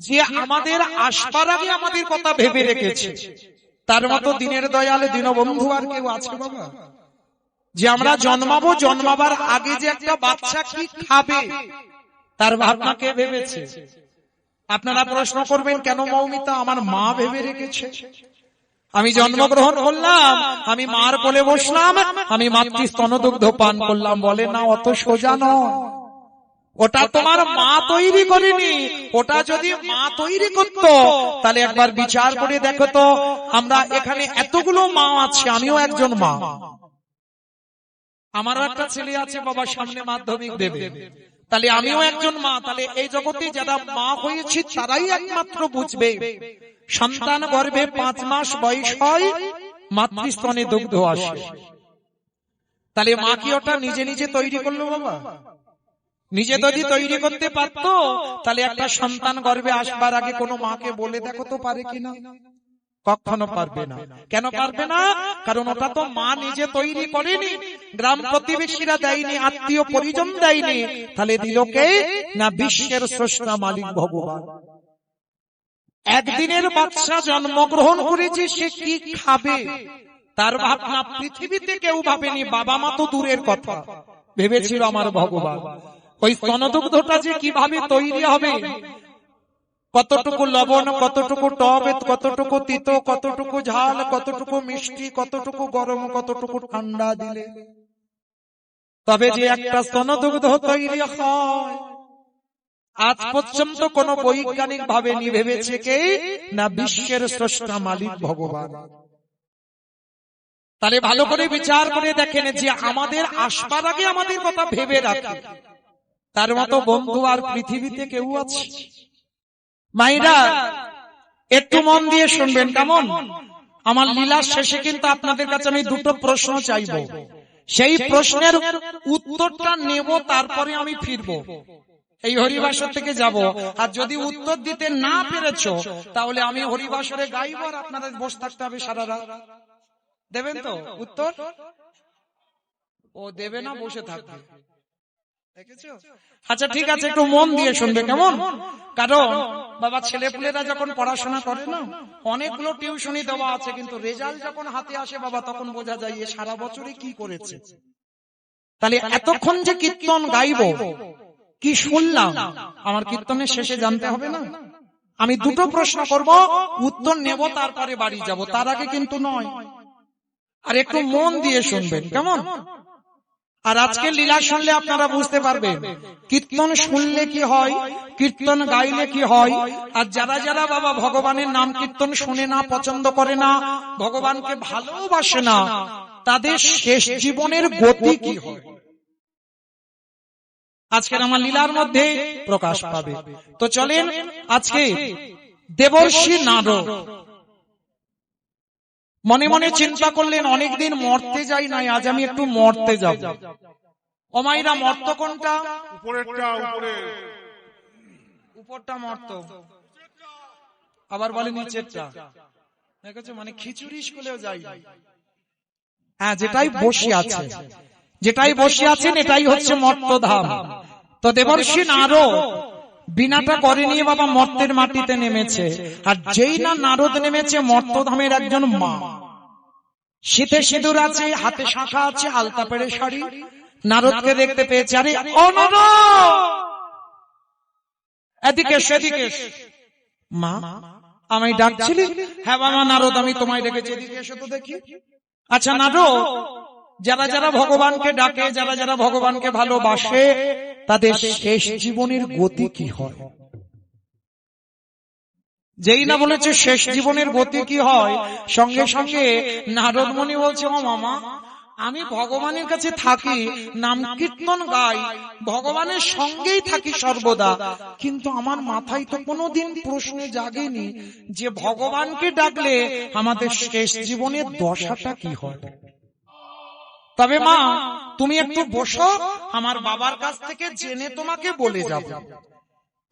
যে আমাদের আসবার আগে আমাদের কথা ভেবে রেখেছে। তার মতো দিনের দয়ালে দীনবন্ধু আর কেউ আছে বাবা? যে আমরা জন্মাবো জন্মাবার আগে যে একটা বাচ্চা কি খাবে? তার ভাবনা কে ভেবেছে? আপনারা প্রশ্ন করবেন কেন মৌমিতা আমার মা ভেবে রেখেছে? আমি জন্মগ্রহণ করলাম আমি মার কোলে বসলাম আমি মাতৃ স্তনদুগ্ধ পান করলাম বলে না অত সোজা নয়। ওটা তোমার মা তৈরি করেনি। ওটা যদি মা তৈরি করত তাহলে একবার বিচার করে দেখো তো আমরা এখানে এতগুলো মা আছে আমিও একজন মা। আমারও একটা ছেলে আছে বাবা সামনে মাধ্যমিক দেবে। তাহলে আমিও একজন মা তাহলে এই জগতে যারা মা হয়েছি তারাই একমাত্র বুঝবে। সন্তান গর্ভে পাঁচ মাস বয়স হয় মাতৃস্তনে দুগ্ধ আসে। তাহলে মা কি ওটা নিজে নিজে তৈরি করল বাবা? নিজে যদি তৈরি করতে পারত তাহলে একটা সন্তান গর্ভে আসবার আগে কোনো মাকে বলে দেখো তো পারে কিনা? কখনো পারবে না। কেন পারবে না? কারণ ওটা তো মা নিজে তৈরি করেনি গ্রাম প্রতিবেশীরা দেয়নি আত্মীয় পরিজন দেয়নি। তাহলে দিলকে না বিশ্বের স্রষ্টা মালিক ভগবান। একদিনের বাচ্চা জন্মগ্রহণ করেছে সে কি খাবে? তার ভাবনা পৃথিবীতে কেউ ভাবেনি বাবা মা তো দূরের কথা। ভেবেছিল আমার ভগবান। ওই স্তনদুগ্ধটা যে কীভাবে তৈরি হবে? কতটুকু লবণ, কতটুকু টক কতটুকু তিতো, কতটুকু ঝাল, কতটুকু মিষ্টি, কতটুকু গরম, কতটুকু ঠান্ডা দিলে? তবে যে একটা স্তনদুগ্ধ তৈরি হয়, আজ পর্যন্ত কোন বৈজ্ঞানিক ভাবে নি ভেবেছে কে? না বিশ্বের স্রষ্টা মালিক ভগবান। তাহলে ভালো করে বিচার করে দেখেন যে আমাদের আসবার আগে আমাদের কথা ভেবে রাখে। তার মতো বন্ধু আর পৃথিবীতে কেউ আছে? মাইরা একটু মন দিয়ে শুনবেন কেমন? আমার লীলার শেষে কিন্তু আপনাদের কাছে আমি দুটো প্রশ্ন চাইব। সেই প্রশ্নের উত্তরটা নেব তারপরে আমি ফিরবো। এই হরিবাসর থেকে যাব। আর যদি উত্তর দিতে না পেরেছ তাহলে আমি হরিবাসরে গাইব আর আপনাদের বসে থাকতে হবে সারা রাত। দেবেন তো? উত্তর? ও দেবে না বসে থাকবে। আচ্ছা ঠিক আছে একটু মন দিয়ে শুনবে কেমন? কারণ বাবা ছেলেপুলেরা যখন পড়াশোনা করে না অনেকগুলো টিউশনি দেওয়া আছে কিন্তু রেজাল্ট যখন হাতে আসে বাবা তখন বোঝা যায় এ সারা বছরে কি করেছে। তাহলে এতক্ষণ যে কীর্তন গাইব কি শুনলাম? আমার কীর্তনের শেষে জানতে হবে না? আমি দুটো প্রশ্ন করব উত্তর নেব তারপরে বাড়ি যাব তার আগে কিন্তু নয়। আর একটু মন দিয়ে শুনবেন কেমন? আর আজকে লীলা শুনলে আপনারা বুঝতে পারবেন, কীর্তন শুনলে কি হয়, কীর্তন গাইলে কি হয়, আর যারা যারা বাবা ভগবানের নাম কীর্তন শুনে না, পছন্দ করে না, ভগবানকে ভালোবাসে না, তাদের শেষ জীবনের গতি কি হয়? আজকের আমার লীলার মধ্যে প্রকাশ পাবে। তো চলেন আজকে দেবর্ষী নারদ মনে মনে চিন্তা করলেন অনেকদিন মরতে যাই নাই আজ আমি একটু মরতে যাব। অমাইরা মর্ত কোনটা? উপরেরটা উপরে। উপরটা মর্ত। আবার বলে নিচেরটা। দেখেছ মানে খিচুড়ি স্কুলেও যাই হ্যাঁ যেটাই বসে আছে। যেটাই বসে আছেন এটাই হচ্ছে মর্তধাম। তো দেবর্ষী আরও। বিনাটা করে নিয়ে বাবা মর্তের মাটিতে নেমেছে। আর যেই না নারদ নেমেছে মর্তধামের একজন মা। শীতে সিঁদুর আছে হাতে শাখা আছে আলতা পেড়ে শাড়ি। নারদকে দেখতে পেয়েছে আরে ও এদিকে এসো। মা আমায় ডাকছিলি? হ্যাঁ বাবা নারদ আমি তোমায় ডেকেছি এদিকে এসো তো দেখি। আচ্ছা নারদ যারা যারা ভগবানকে ডাকে যারা যারা ভগবানকে ভালোবাসে তাদের শেষ জীবনের গতি কি হয়? যেই না বলেছে শেষ জীবনের গতি কি হয়, সঙ্গে সঙ্গে নারদমণি বলছে, ও মামা, আমি ভগবানের কাছে থাকি, নাম কীর্তন গাই, ভগবানের সঙ্গেই থাকি সর্বদা। কিন্তু আমার মাথায় তো কোনোদিন প্রশ্ন জাগেনি যে ভগবানকে ডাকলে আমাদের শেষ জীবনের দশাটা কি হয়? তবে মা তুমি একটু বসো আমার বাবার কাছ থেকে জেনে তোমাকে বলে যাব।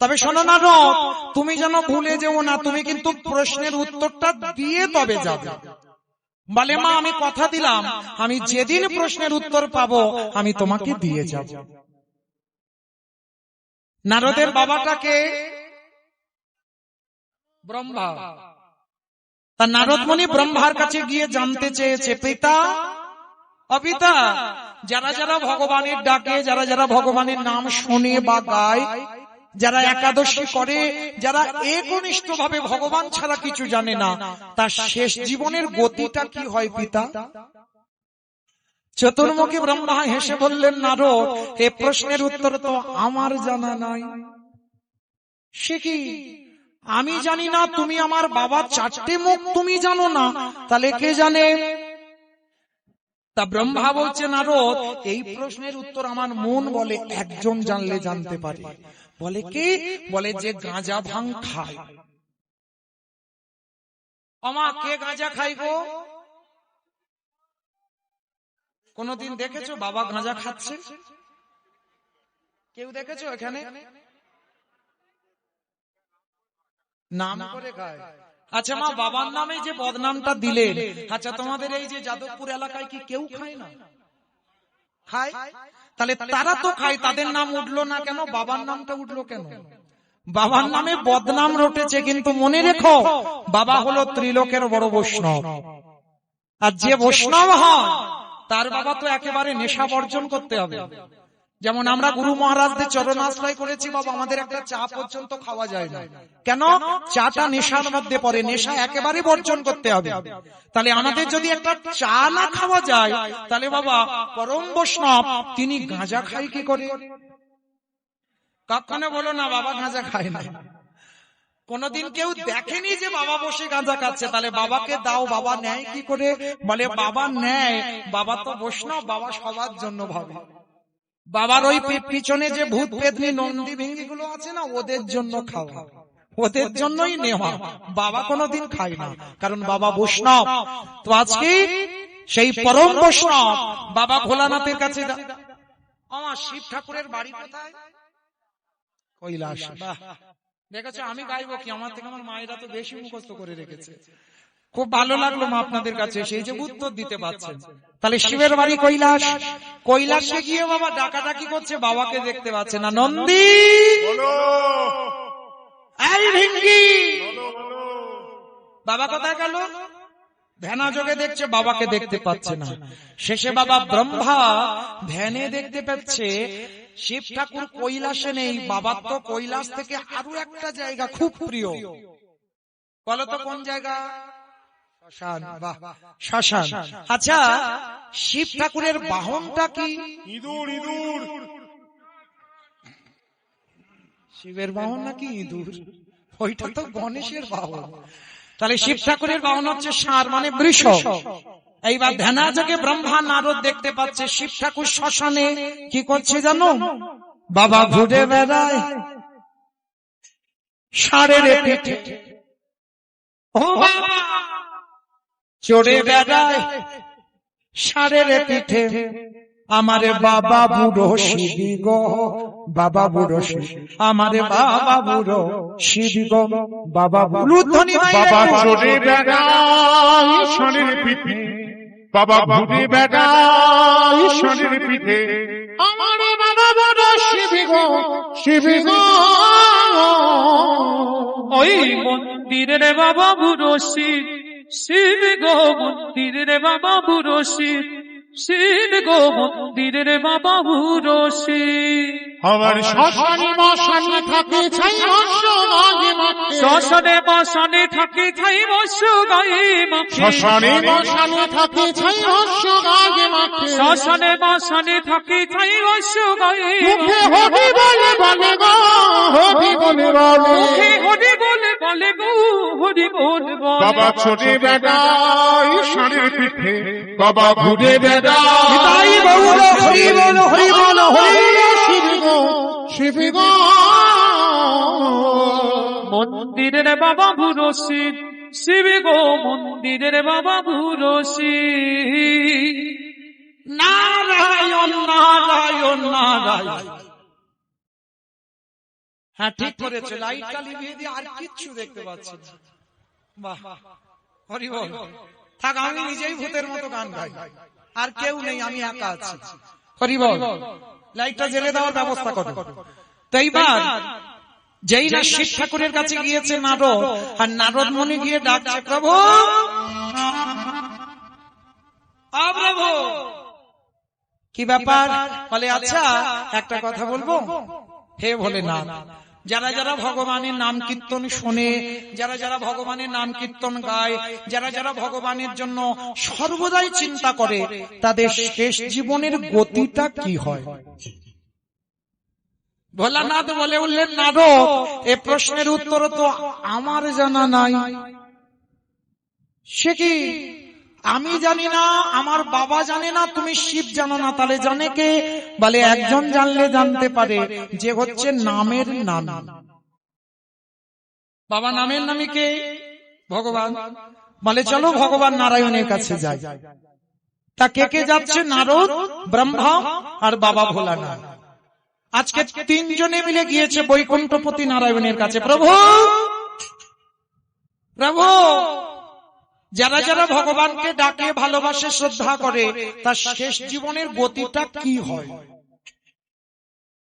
তবে শোনো না রব তুমি যেন ভুলে যেও না তুমি কিন্তু প্রশ্নের উত্তরটা দিয়ে তবে যাবে। বলে মা আমি কথা দিলাম আমি যেদিন প্রশ্নের উত্তর পাবো আমি তোমাকে দিয়ে যাব। নারদের বাবাটাকে ব্রহ্মা। তা নারদমণি ব্রহ্মার কাছে গিয়ে জানতে চেয়েছে পিতা অপিতা, যারা যারা ভগবানের ডাকে, যারা যারা ভগবানের নাম শুনে বা গায়, যারা একাদশী করে, যারা একনিষ্ঠ ভাবে ভগবান ছাড়া কিছু জানে না, তার শেষ জীবনের গতিটা কি হয় পিতা? চতুর্মুখী ব্রহ্মা হেসে বললেন, নারদ, এ প্রশ্নের উত্তর তো আমার জানা নাই। সে কি, আমি জানি না, তুমি আমার বাবা চারটে মুখ তুমি জানো না, তাহলে কে জানে? তা ব্রহ্মা বলছে নারদ এই প্রশ্নের উত্তর আমার মন বলে একজন জানলে জানতে পারে। বলে কি? বলে যে গাঁজা ভাং খায়। অমা কে গাঁজা খাই গো কোনদিন দেখেছ বাবা গাঁজা খাচ্ছে? কেউ দেখেছ এখানে? নাম করে খায়। আচ্ছা মা বাবার নামে যে বদনামটা দিলেন আচ্ছা তোমাদের এই যে যাদবপুর এলাকায় কি কেউ খায় না? খায় তাহলে তারা তো খায় তাদের নাম উঠল না কেন? বাবার নামটা উঠল কেন? বাবার নামে বদনাম রটেছে কিন্তু মনে রেখো বাবা হলো ত্রিলোকের বড় বৈষ্ণব। আর যে বৈষ্ণব হয় তার বাবা তো একেবারে নেশা বর্জন করতে হবে। যেমন আমরা গুরু মহারাজদের চরণ আশ্রয় করেছি বাবা আমাদের একটা চা পর্যন্ত খাওয়া যায় না। কেন? চাটা নেশার মধ্যে পড়ে নেশা একেবারে বর্জন করতে হবে। তাহলে আমাদের যদি একটা চা না খাওয়া যায় তাহলে বাবা পরম বৈষ্ণব তিনি গাঁজা খাই কি করে? কখনো বলো না বাবা গাঁজা খায় না কোনদিন কেউ দেখেনি যে বাবা বসে গাঁজা খাচ্ছে। তাহলে বাবাকে দাও বাবা নেয় কি করে? বলে বাবা নেয় বাবা তো বৈষ্ণব বাবা সবার জন্য ভাবে বাবার ওই পিছনে যে ভূত পেতনি নন্দী ভেঙ্গি গুলো আছে না ওদের জন্য খাওয়া। ওদের জন্যই নেওয়া। বাবা কোনোদিন খায় না কারণ বাবা বৈষ্ণব। তো আজকে সেই পরম বৈষ্ণব বাবা ভোলানাথের কাছে আমার শিব ঠাকুরের বাড়ি কোথায়? কৈলাস। দেখেছ আমি গাইবো কি? আমার থেকে আমার মায়েরা তো বেশি মুখস্থ করে রেখেছে। খুব ভালো লাগল মা আপনাদের কাছে সেই যে উত্তর দিতে পারছেন তাহলে শিবের বাড়ি কৈলাস। কৈলাসে। গিয়ে বাবা ডাকাডাকি করছে বাবাকে দেখতে পাচ্ছে। না নন্দী! বলো! এই ভিঙ্গি বলো বলো বাবা কোথায় গেল? ধ্যানা যোগে দেখছে বাবাকে দেখতে পাচ্ছে না। শেষে বাবা ব্রহ্মা ধ্যানে দেখতে পাচ্ছে। শিব ঠাকুর কৈলাসে নেই। বাবার তো কৈলাস থেকে আরও একটা জায়গা খুব প্রিয়। বলো তো কোন জায়গা? শ্মশান বাহ শ্মশান। আচ্ছা শিব ঠাকুরের বাহনটা কি? ইঁদুর ইঁদুর। শিবের বাহন নাকি ইঁদুর? ওইটা তো গণেশের বাহন। তাহলে শিব ঠাকুরের বাহন হচ্ছে ষাঁড় মানে বৃষ। এইবার ধ্যানাযোগে ব্রহ্মা নারদ দেখতে পাচ্ছে শিব ঠাকুর শ্মশানে কি করছে জানো? বাবা ঘুরে বেড়ায়। পিঠে। ও বাবা! চড়ে বেড়ায় ষাঁড়ের পিঠে। আমারে বাবা বুড়ো শিবি গো। বাবা বুড়ো আমারে বাবা বুড়ো শিবি গো। বাবা বুড়ো বাবা চড়ে শনির পিঠে। বাবা বেড়াই শনির পিঠে। আমার বাবা বড় শিবি গো। শিবি গো। ওই মন্দিরের বাবা বুড়ো শিব শিব গো মন্দিরের বাবা বুড়ো শিব শিব গো মন্দিরের বাবা বুড়ো শিব। আমার শ্মশানি মশানি থাকে ছাই শ্মশানে মশানে থাকে খাই বস্য গায়ে শ্মশানি থাকে ছাই মৎস্য গায়ে শ্মশানে মশানে থাকে বস্য গায়ে মুখে হরি বলে বলে গো হরি বলে বলে। মুখে বলে বলে বল বাবা বেড়াই শনির পিঠে বাবা ঘুরে বেড়াই তাই বৌর হরি বল হরি বল হরি শিবি গো শিবি গো মন্দিরের বাবা বুড়ো শিব শিব গো মন্দিরের বাবা শিব নারায়ণ নারায়ণ নারায়ণ। হ্যাঁ ঠিক করেছে লাইটটা লিভিয়ে দিয়ে আর কিচ্ছু দেখতে পাচ্ছি না। বাহ। হরি বল। থাক আমি নিজেই ভূতের মতো গান গাই। আর কেউ নেই আমি একা আছি। হরি বল। লাইটটা জেলে দেওয়ার ব্যবস্থা করো। তো এইবার যেই না শিব ঠাকুরের কাছে গিয়েছে নারদ আর নারদ মনে গিয়ে ডাকছে প্রভু! প্রভু! কি ব্যাপার? বলে আচ্ছা একটা কথা বলব? হে বলে না যারা যারা ভগবানের নাম কীর্তন শোনে, যারা যারা ভগবানের নাম কীর্তন গায়, যারা যারা ভগবানের জন্য সর্বদাই চিন্তা করে, তাদের শেষ জীবনের গতিটা কি হয়? ভোলানাথ বলে উঠলেন, নারদ, এ প্রশ্নের উত্তর তো আমার জানা নাই। সে কি আমি জানি না আমার বাবা জানে না তুমি শিব জানো না তাহলে জানে কে? বলে একজন জানলে জানতে পারে যে হচ্ছে নামের নাম। বাবা নামের নামে কে? ভগবান। বলে চলো ভগবান নারায়ণের কাছে যাই। তা কে কে যাচ্ছে? নারদ ব্রহ্মা আর বাবা ভোলানাথ। আজকে তিনজনে মিলে গিয়েছে বৈকুণ্ঠপতি নারায়ণের কাছে। প্রভু! প্রভু! যারা যারা ভগবানকে ডাকে ভালোবাসে শ্রদ্ধা করে তার শেষ জীবনের গতিটা কি হয়?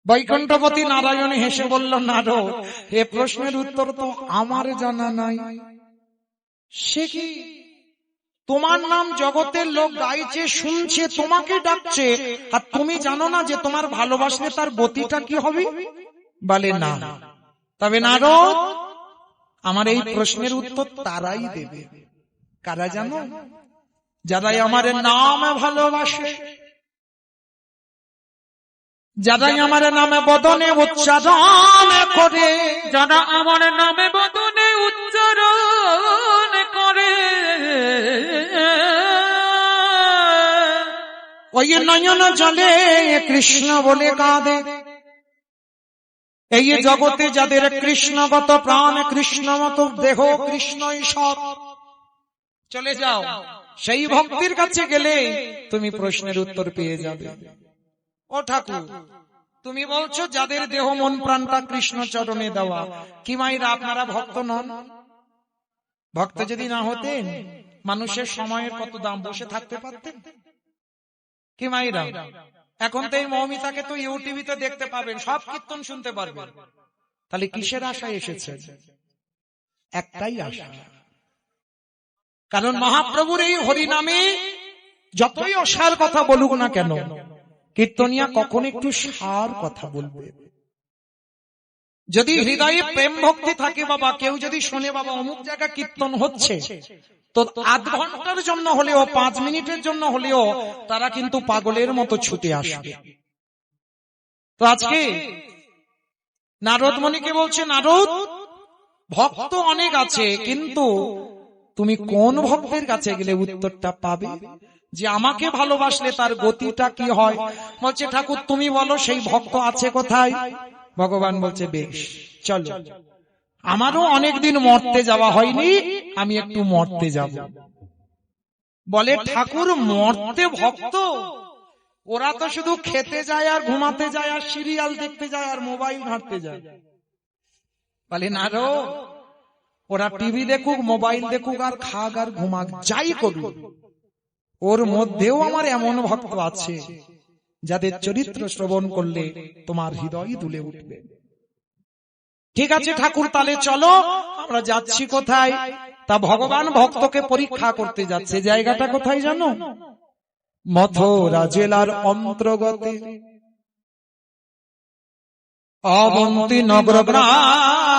বৈকুণ্ঠপতি নারায়ণ হেসে বলল নারো এ প্রশ্নের উত্তর তো আমার জানা নাই। সে কি? তোমার নাম জগতের লোক গাইছে শুনছে তোমাকে ডাকছে। আর তুমি জানো না যে তোমার ভালোবাসলে তার গতিটা কি হবে? বলে না। তবে নারদ আমার এই প্রশ্নের উত্তর তারাই দেবে। কারা জানো? যারাই আমার নাম ভালোবাসে। যারাই আমার নামে বদনে উচ্চারণ করে। যারা আমার নামে বদনে উচ্চারণ করে। ওই নয়ন জলে কৃষ্ণ বলে কাঁদে। এই জগতে যাদের কৃষ্ণগত প্রাণ কৃষ্ণমত দেহ কৃষ্ণই সব চলে যাও। সেই ভক্তির কাছে গেলে তুমি প্রশ্নের উত্তর পেয়ে যাবে। ও ঠাকুর তুমি বলছো যাদের দেহ মন প্রাণটা কৃষ্ণ চরণে দেওয়া। কি মাইরা আপনারা ভক্ত নন? ভক্ত যদি না হতেন মানুষের সময়ের কত দাম বসে থাকতে পারতেন? কি মাইরা এখন তো এই মৌমিতাকে তো ইউটিভিতে দেখতে পাবেন সব কীর্তন শুনতে পারবেন। তাহলে কিসের আশায় এসেছে একটাই আশা। কারণ মহাপ্রভুর এই হরিনামে যতই অসার কথা বলুক না কেন, কীর্তনিয়া কখন একটু সার কথা বলবে। যদি হৃদয়ে প্রেম ভক্তি থাকে বাবা, কেউ যদি শোনে বাবা, অমুক জায়গা কীর্তন হচ্ছে, তো আধ ঘণ্টার জন্য হলেও, পাঁচ মিনিটের জন্য হলেও তারা কিন্তু পাগলের মতো ছুটে আসবে। তো আজকে নারদ মণিকে বলছে, নারদ, ভক্ত অনেক আছে, কিন্তু তুমি কোন ভক্তের কাছে গেলে উত্তরটা পাবে? যে আমাকে ভালোবাসলে তার গতিটা কি হয়? বলছে, ঠাকুর, তুমি বলো, সেই ভক্ত আছে কোথায়? ভগবান বলছে, বেশ, চলো। আমারও অনেকদিন মরতে যাওয়া হয়নি, আমি একটু মরতে যাব। বলে, ঠাকুর, মরতে ভক্ত? ওরা তো শুধু খেতে যায় আর ঘুমাতে যায় আর সিরিয়াল দেখতে যায় আর মোবাইল ঘাঁটতে যায়। বলে, না ওরা টিভি দেখুক মোবাইল দেখুক আর খাক আর ঘুমাক যাই করুক। ওর মধ্যেও আমার এমন ভক্ত আছে যাদের চরিত্র শ্রবণ করলে তোমার হৃদয় দুলে উঠবে। ঠিক আছে ঠাকুর তাহলে চলো আমরা যাচ্ছি কোথায়? তা ভগবান ভক্তকে পরীক্ষা করতে যাচ্ছে। জায়গাটা কোথায় জানো? মথুরা জেলার অন্তর্গতে। অবন্তী নগর গ্রাম।